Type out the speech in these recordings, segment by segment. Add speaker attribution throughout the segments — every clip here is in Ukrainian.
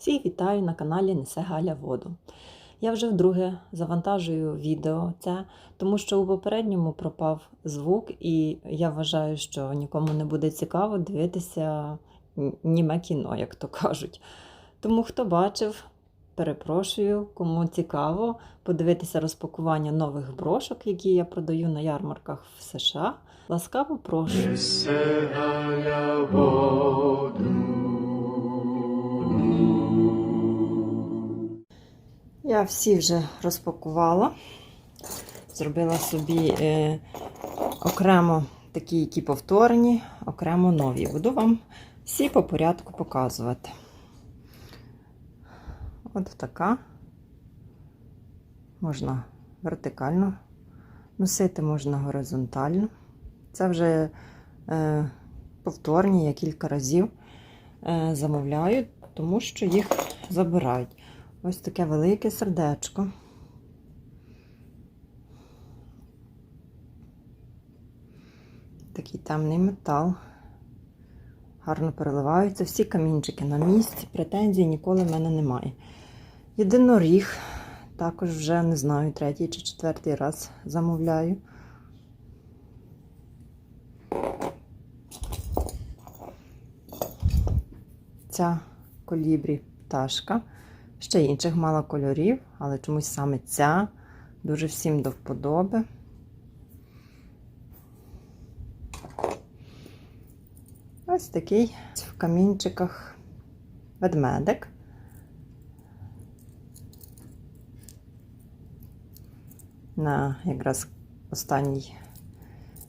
Speaker 1: Всіх вітаю на каналі Несе Галя Воду. Я вже вдруге завантажую відео це, тому що у попередньому пропав звук, і я вважаю, що нікому не буде цікаво дивитися німе кіно, як то кажуть. Тому хто бачив, перепрошую, кому цікаво подивитися розпакування нових брошок, які я продаю на ярмарках в США. Ласкаво прошу.
Speaker 2: Несе Галя воду.
Speaker 1: Я всі вже розпакувала. Зробила собі е, окремо такі, які повторені, окремо нові. Буду вам всі по порядку показувати. От така. Можна вертикально носити, можна горизонтально. Це вже е, повторні, я кілька разів е, замовляю, тому що їх забирають. Ось таке велике сердечко. Такий темний метал. Гарно переливаються. Всі камінчики на місці. Претензій ніколи в мене немає. Єдиноріг. Також вже не знаю, третій чи четвертий раз замовляю. Ця колібрі пташка. Ще інших мало кольорів, але чомусь саме ця дуже всім до вподоби. Ось такий в камінчиках ведмедик. На якраз останній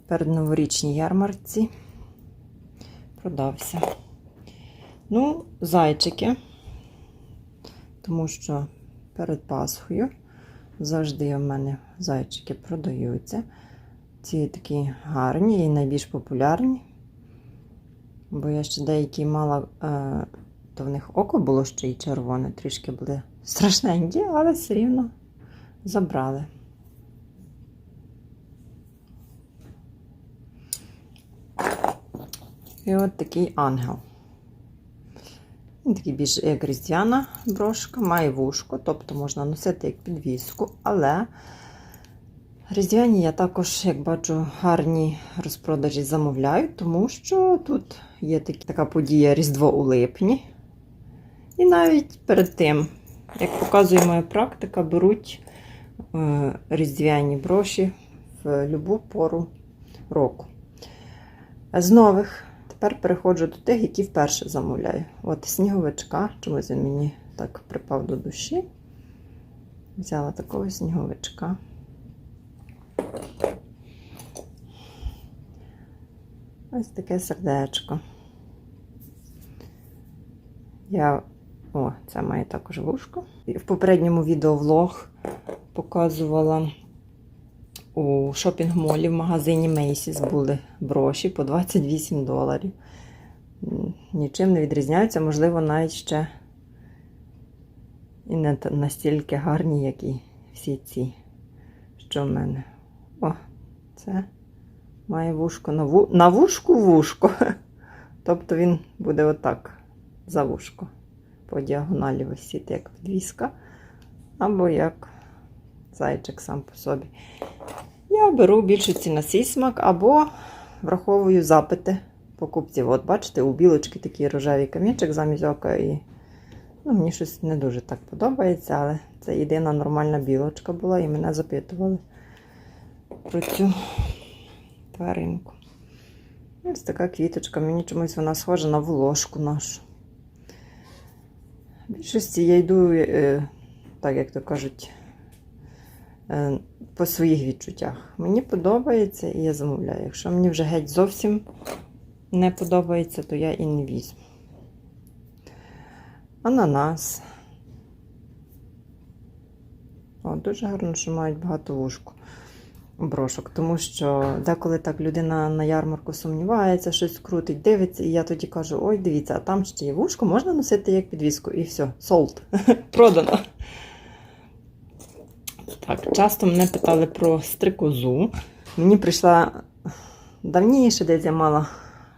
Speaker 1: передноворічній ярмарці продався. Ну, зайчики тому що перед Пасхою завжди у мене зайчики продаються. Ці такі гарні і найбільш популярні. Бо я ще деякі мала, е, то в них око було ще й червоне, трішки були страшненькі, але все рівно забрали. І от такий ангел. Такий більш як різдвяна брошка, має вушко, тобто можна носити як підвіску, але різдвяні я також, як бачу, гарні розпродажі замовляю, тому що тут є такі, така подія Різдво у липні. І навіть перед тим, як показує моя практика, беруть е, різдвяні броші в будь-яку пору року. З нових Тепер переходжу до тих, які вперше замовляю. От сніговичка, чомусь він мені так припав до душі. Взяла такого сніговичка. Ось таке сердечко. Я, о, це має також вушко. В попередньому відеовлог показувала у шопінг-молі в магазині Macy's були броші по 28 доларів. Нічим не відрізняються, можливо, навіть ще і не настільки гарні, як і всі ці, що в мене. О, це має вушко на, ву... на вушку вушко. Тобто він буде отак за вушко. По діагоналі висіти, як підвіска, або як зайчик сам по собі. Беру більшості на свій смак або враховую запити покупців. От бачите, у білочки такий рожевий камінчик замість ока. І ну, мені щось не дуже так подобається, але це єдина нормальна білочка була, і мене запитували про цю тваринку. Ось така квіточка, мені чомусь вона схожа на волошку нашу. В більшості я йду, е, так як то кажуть, е, по своїх відчуттях. Мені подобається і я замовляю. Якщо мені вже геть зовсім не подобається, то я і не візьму. Ананас. О, дуже гарно, що мають багато вушку брошок, тому що деколи так людина на ярмарку сумнівається, щось крутить, дивиться, і я тоді кажу: ой, дивіться, а там ще є вушко, можна носити як підвіску. І все, солд. Продано. Так, часто мене питали про стрикозу. Мені прийшла давніше, десь я мала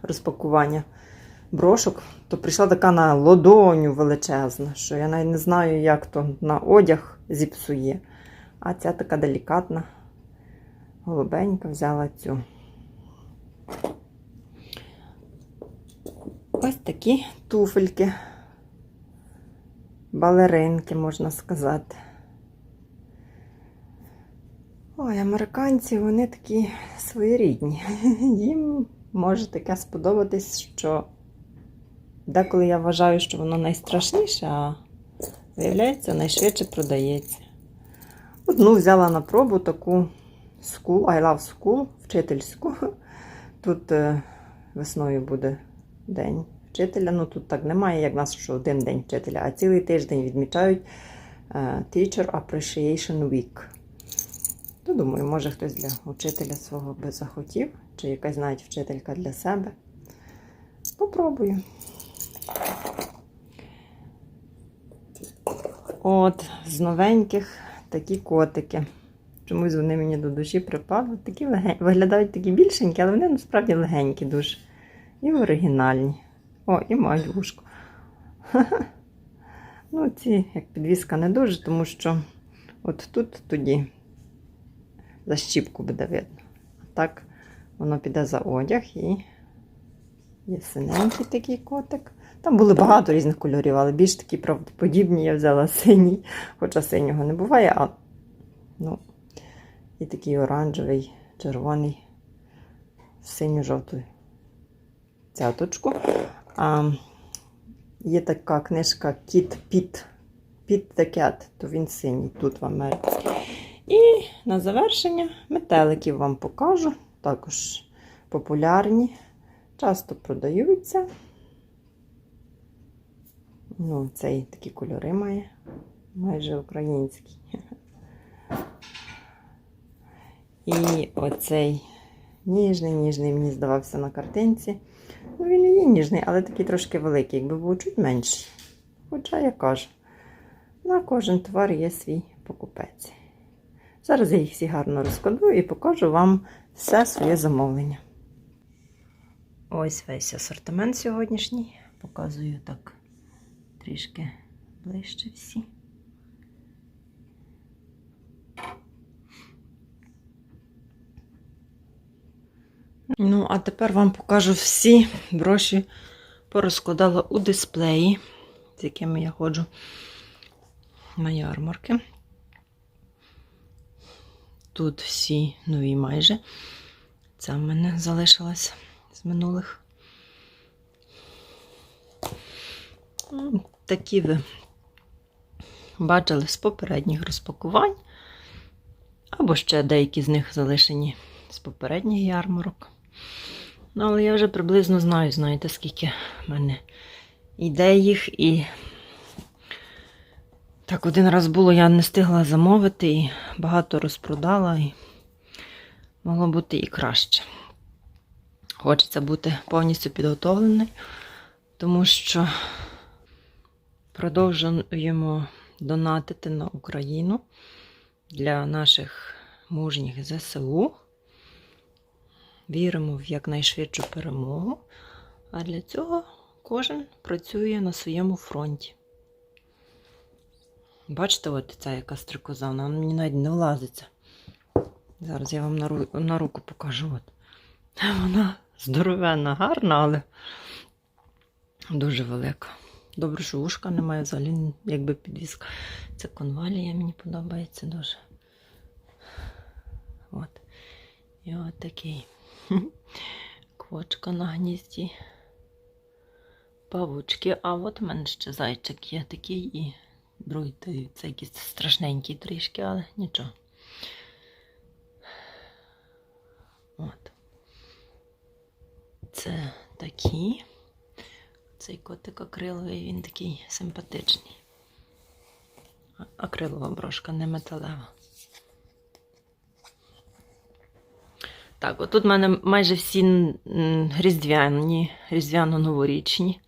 Speaker 1: розпакування брошок то прийшла така на лодоню величезна, що я навіть не знаю, як то на одяг зіпсує. А ця така делікатна, голубенька взяла цю. Ось такі туфельки. Балеринки, можна сказати. Ой, американці, вони такі своєрідні. Їм може таке сподобатись, що деколи я вважаю, що воно найстрашніше, а виявляється, найшвидше продається. Одну взяла на пробу таку school, I love school, вчительську. Тут е, весною буде день вчителя. Ну тут так немає, як в нас, що один день вчителя, а цілий тиждень відмічають е, Teacher Appreciation Week. То думаю, може хтось для учителя свого би захотів, чи якась навіть вчителька для себе. Попробую. От, з новеньких такі котики. Чомусь вони мені до душі припали. Такі леген... Виглядають такі більшенькі, але вони насправді легенькі дуже. І оригінальні. О, і вушко. Ну, ці, як підвіска, не дуже, тому що от тут тоді защіпку буде видно. А так воно піде за одяг і є синенький такий котик. Там були багато різних кольорів, але більш такі правдоподібні я взяла синій, хоча синього не буває, а ну, і такий оранжевий, червоний, синьо-жовту цяточку. А, є така книжка Кіт Піт. Піт Cat, то він синій тут в Америці. На завершення метеликів вам покажу. Також популярні, часто продаються. Ну, цей такі кольори має, майже український. І оцей ніжний, ніжний мені здавався на картинці. Ну, він і є ніжний, але такий трошки великий, якби був чуть менший. Хоча я кажу, на кожен товар є свій покупець. Зараз я їх всі гарно розкладу і покажу вам все своє замовлення. Ось весь асортимент сьогоднішній. Показую так трішки ближче всі. Ну, а тепер вам покажу всі броші порозкладала у дисплеї, з якими я ходжу на ярмарки. Тут всі нові майже. Ця в мене залишилась з минулих. Ну, Такі ви бачили з попередніх розпакувань. Або ще деякі з них залишені з попередніх ярмарок. Ну, але я вже приблизно знаю, знаєте, скільки в мене йде їх. І так, один раз було, я не встигла замовити і багато розпродала, і могло бути і краще. Хочеться бути повністю підготовлений, тому що продовжуємо донатити на Україну для наших мужніх ЗСУ. Віримо в якнайшвидшу перемогу, а для цього кожен працює на своєму фронті. Бачите, от ця яка стрикоза, вона мені навіть не влазиться. Зараз я вам на, ру... на руку покажу. От. Вона здоровенна, гарна, але дуже велика. Добре, що вушка немає, взагалі, якби підвіска. Це конвалія, мені подобається дуже. От. І от такий. Квочка на гнізді. Павучки. А от у мене ще зайчик є такий і другий це якийсь страшненький трішки, але нічого. От. Це такі. Цей котик акриловий, він такий симпатичний. Акрилова брошка, не металева. Так, отут в мене майже всі різдвяні, різдвяно-новорічні.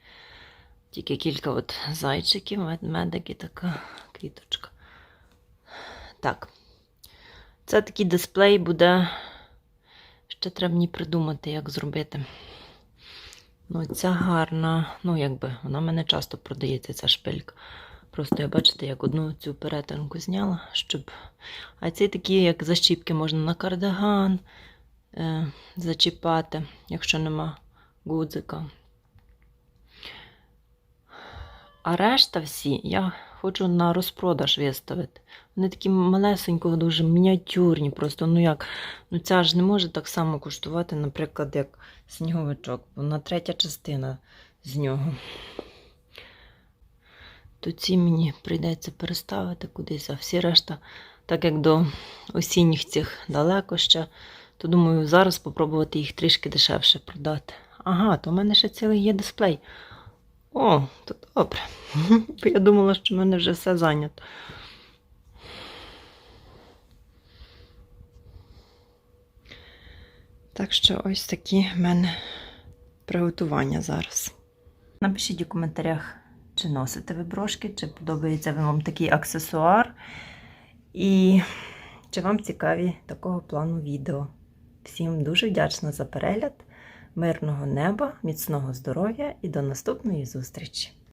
Speaker 1: Тільки кілька от зайчиків, медик і така квіточка. Так. Це такий дисплей буде. Ще треба мені придумати, як зробити. Ну, ця гарна, ну якби вона мене часто продається, ця шпилька. Просто я бачите, як одну цю перетинку зняла, щоб. А ці такі, як защіпки, можна на кардиган е, зачіпати, якщо нема гудзика. А решта всі я хочу на розпродаж виставити. Вони такі малесенького, дуже мініатюрні, просто ну як. Ну ця ж не може так само коштувати, наприклад, як сніговичок. Вона третя частина з нього. То ці мені прийдеться переставити кудись, а всі решта, так як до осінніх цих далеко ще, то думаю, зараз спробувати їх трішки дешевше продати. Ага, то в мене ще цілий є дисплей. О, то добре. Я думала, що в мене вже все зайнято. Так що ось такі в мене приготування зараз. Напишіть у коментарях, чи носите ви брошки, чи подобається вам такий аксесуар, і чи вам цікаві такого плану відео. Всім дуже вдячна за перегляд, мирного неба, міцного здоров'я і до наступної зустрічі!